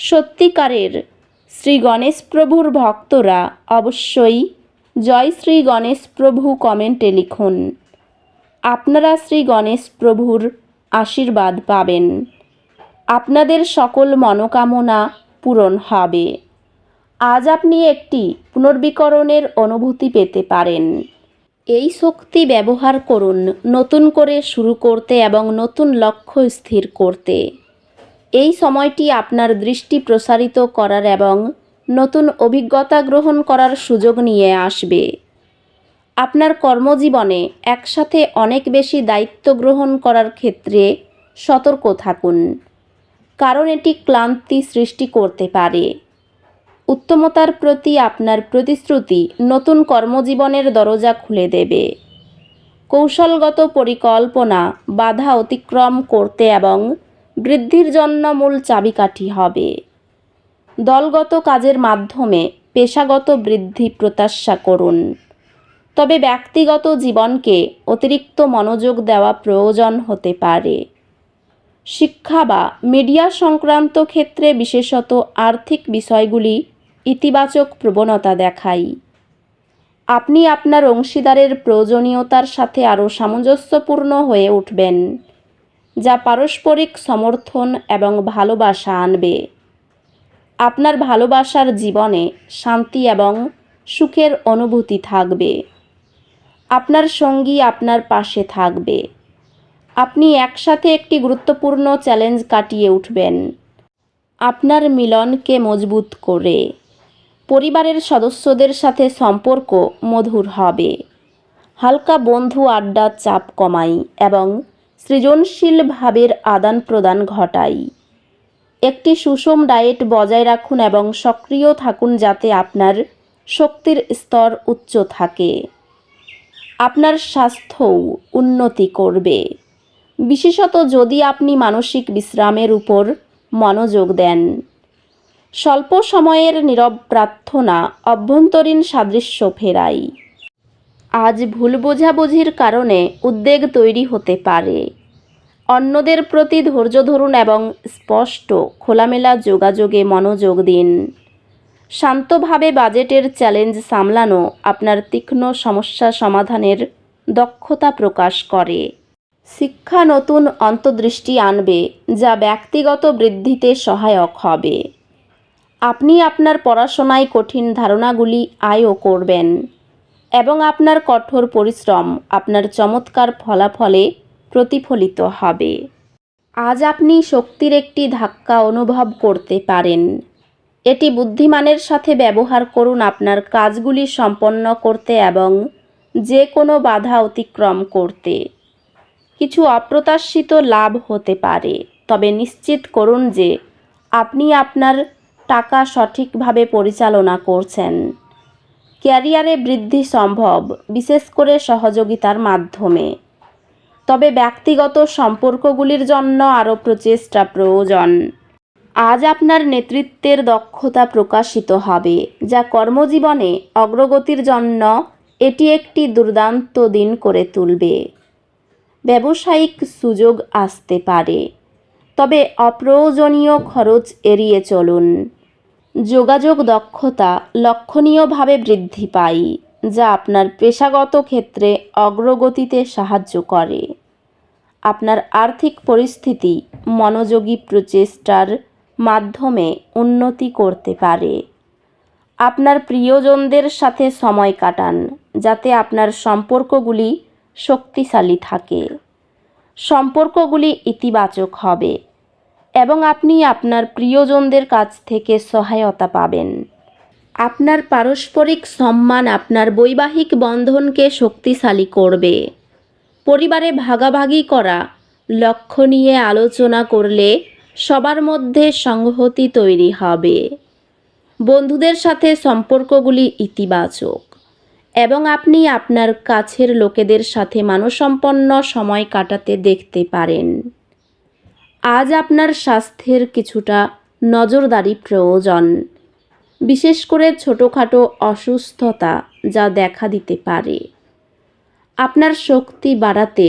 সত্যিকারের শ্রী গণেশ প্রভুর ভক্তরা অবশ্যই জয় শ্রী গণেশ প্রভু কমেন্টে লিখুন। আপনারা শ্রী গণেশ প্রভুর আশীর্বাদ পাবেন। আপনাদের সকল মনোকামনা পূরণ হবে। আজ আপনি একটি পুনর্বিকরণের অনুভূতি পেতে পারেন। এই শক্তি ব্যবহার করুন নতুন করে শুরু করতে এবং নতুন লক্ষ্য স্থির করতে। এই সময়টি আপনার দৃষ্টি প্রসারিত করার এবং নতুন অভিজ্ঞতা গ্রহণ করার সুযোগ নিয়ে আসবে। আপনার কর্মজীবনে একসাথে অনেক বেশি দায়িত্ব গ্রহণ করার ক্ষেত্রে সতর্ক থাকুন, কারণ এটি ক্লান্তি সৃষ্টি করতে পারে। উত্তমতার প্রতি আপনার প্রতিশ্রুতি নতুন কর্মজীবনের দরজা খুলে দেবে। কৌশলগত পরিকল্পনা বাধা অতিক্রম করতে এবং বৃদ্ধির জন্য মূল চাবিকাঠি হবে। দলগত কাজের মাধ্যমে পেশাগত বৃদ্ধি প্রত্যাশা করুন। তবে ব্যক্তিগত জীবনকে অতিরিক্ত মনোযোগ দেওয়া প্রয়োজন হতে পারে। শিক্ষা বা মিডিয়া সংক্রান্ত ক্ষেত্রে বিশেষত আর্থিক বিষয়গুলি ইতিবাচক প্রবণতা দেখায়। আপনি আপনার অংশীদারের প্রয়োজনীয়তার সাথে আরও সামঞ্জস্যপূর্ণ হয়ে উঠবেন। যা পারস্পরিক সমর্থন এবং ভালোবাসা আনবে। আপনার ভালোবাসার জীবনে শান্তি এবং সুখের অনুভূতি থাকবে। আপনার সঙ্গী আপনার পাশে থাকবে। আপনি একসাথে একটি গুরুত্বপূর্ণ চ্যালেঞ্জ কাটিয়ে উঠবেন। আপনার মিলনকে মজবুত করে। পরিবারের সদস্যদের সাথে সম্পর্ক মধুর হবে। হালকা বন্ধু আড্ডার চাপ কমাই এবং সৃজনশীল ভাবের আদান প্রদান ঘটাই। একটি সুষম ডায়েট বজায় রাখুন এবং সক্রিয় থাকুন যাতে আপনার শক্তির স্তর উচ্চ থাকে। আপনার স্বাস্থ্যও উন্নতি করবে। বিশেষত যদি আপনি মানসিক বিশ্রামের উপর মনোযোগ দেন। স্বল্প সময়ের নীরব প্রার্থনা অভ্যন্তরীণ সাদৃশ্য ফেরাই। আজ ভুল বোঝাবুঝির কারণে উদ্বেগ তৈরি হতে পারে। অন্যদের প্রতি ধৈর্য ধরুন এবং স্পষ্ট, খোলামেলা যোগাযোগে মনোযোগ দিন। শান্তভাবে বাজেটের চ্যালেঞ্জ সামলানো আপনার তীক্ষ্ণ সমস্যা সমাধানের দক্ষতা প্রকাশ করে। শিক্ষা নতুন অন্তর্দৃষ্টি আনবে, যা ব্যক্তিগত বৃদ্ধিতে সহায়ক হবে। আপনি আপনার পড়াশোনায় কঠিন ধারণাগুলি আয়ও করবেন। এবং আপনার কঠোর পরিশ্রম আপনার চমৎকার ফলাফলে প্রতিফলিত হবে। আজ আপনি শক্তির একটি ধাক্কা অনুভব করতে পারেন। এটি বুদ্ধিমানের সাথে ব্যবহার করুন আপনার কাজগুলি সম্পন্ন করতে এবং যে কোনো বাধা অতিক্রম করতে। কিছু অপ্রত্যাশিত লাভ হতে পারে, তবে নিশ্চিত করুন যে আপনি আপনার টাকা সঠিকভাবে পরিচালনা করছেন। ক্যারিয়ারে বৃদ্ধি সম্ভব, বিশেষ করে সহযোগিতার মাধ্যমে। তবে ব্যক্তিগত সম্পর্কগুলির জন্য আরও প্রচেষ্টা প্রয়োজন। আজ আপনার নেতৃত্বের দক্ষতা প্রকাশিত হবে, যা কর্মজীবনে অগ্রগতির জন্য এটি একটি দুর্দান্ত দিন করে তুলবে। ব্যবসায়িক সুযোগ আসতে পারে, তবে অপ্রয়োজনীয় খরচ এড়িয়ে চলুন। যোগাযোগ দক্ষতা লক্ষণীয়ভাবে বৃদ্ধি পায়, যা আপনার পেশাগত ক্ষেত্রে অগ্রগতিতে সাহায্য করে। আপনার আর্থিক পরিস্থিতি মনোযোগী প্রচেষ্টার মাধ্যমে উন্নতি করতে পারে। আপনার প্রিয়জনদের সাথে সময় কাটান, যাতে আপনার সম্পর্কগুলি শক্তিশালী থাকে। সম্পর্কগুলি ইতিবাচক হবে। এবং আপনি আপনার প্রিয়জনদের কাছ থেকে সহায়তা পাবেন। আপনার পারস্পরিক সম্মান আপনার বৈবাহিক বন্ধনকে শক্তিশালী করবে। পরিবারে ভাগাভাগি করা, লক্ষ্য নিয়ে আলোচনা করলে সবার মধ্যে সংহতি তৈরি হবে। বন্ধুদের সাথে সম্পর্কগুলি ইতিবাচক এবং আপনি আপনার কাছের লোকেদের সাথে মানসম্পন্ন সময় কাটাতে দেখতে পারেন। আজ আপনার স্বাস্থ্যের কিছুটা নজরদারি প্রয়োজন। বিশেষ করে ছোটোখাটো অসুস্থতা যা দেখা দিতে পারে। আপনার শক্তি বাড়াতে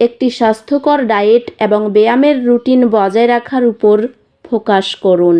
একটি স্বাস্থ্যকর ডায়েট এবং ব্যায়ামের রুটিন বজায় রাখার উপর ফোকাস করুন।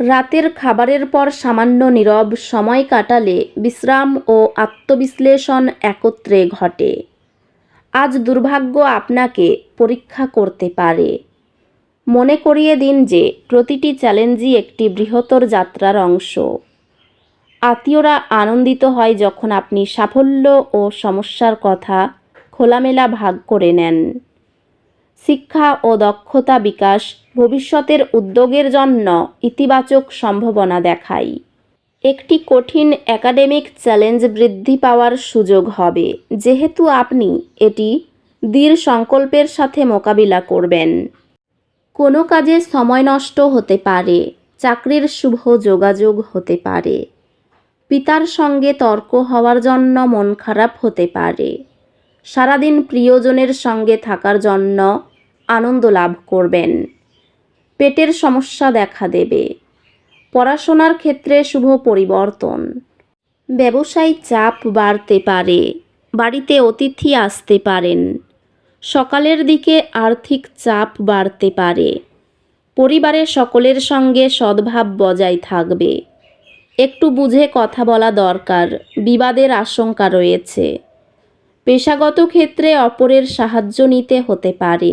রাতের খাবারের পর সামান্য নীরব সময় কাটালে বিশ্রাম ও আত্মবিশ্লেষণ একত্রে ঘটে। আজ দুর্ভাগ্য আপনাকে পরীক্ষা করতে পারে। মনে করিয়ে দিন যে প্রতিটি চ্যালেঞ্জই একটি বৃহত্তর যাত্রার অংশ। আত্মীয়রা আনন্দিত হয় যখন আপনি সাফল্য ও সমস্যার কথা খোলামেলা ভাগ করে নেন। শিক্ষা ও দক্ষতা বিকাশ ভবিষ্যতের উদ্যোগের জন্য ইতিবাচক সম্ভাবনা দেখায়। একটি কঠিন একাডেমিক চ্যালেঞ্জ বৃদ্ধি পাওয়ার সুযোগ হবে। যেহেতু আপনি এটি দৃঢ় সংকল্পের সাথে মোকাবিলা করবেন। কোনো কাজে সময় নষ্ট হতে পারে, চাকরির শুভ যোগাযোগ হতে পারে, পিতার সঙ্গে তর্ক হওয়ার জন্য মন খারাপ হতে পারে, সারাদিন প্রিয়জনের সঙ্গে থাকার জন্য আনন্দ লাভ করবেন, পেটের সমস্যা দেখা দেবে। পড়াশোনার ক্ষেত্রে শুভ পরিবর্তন। ব্যবসায়ী চাপ বাড়তে পারে, বাড়িতে অতিথি আসতে পারেন, সকালের দিকে আর্থিক চাপ বাড়তে পারে পরিবারের সকলের সঙ্গে সদ্ভাব বজায় থাকবে। একটু বুঝে কথা বলা দরকার, বিবাদের আশঙ্কা রয়েছে। পেশাগত ক্ষেত্রে অপরের সাহায্য নিতে হতে পারে।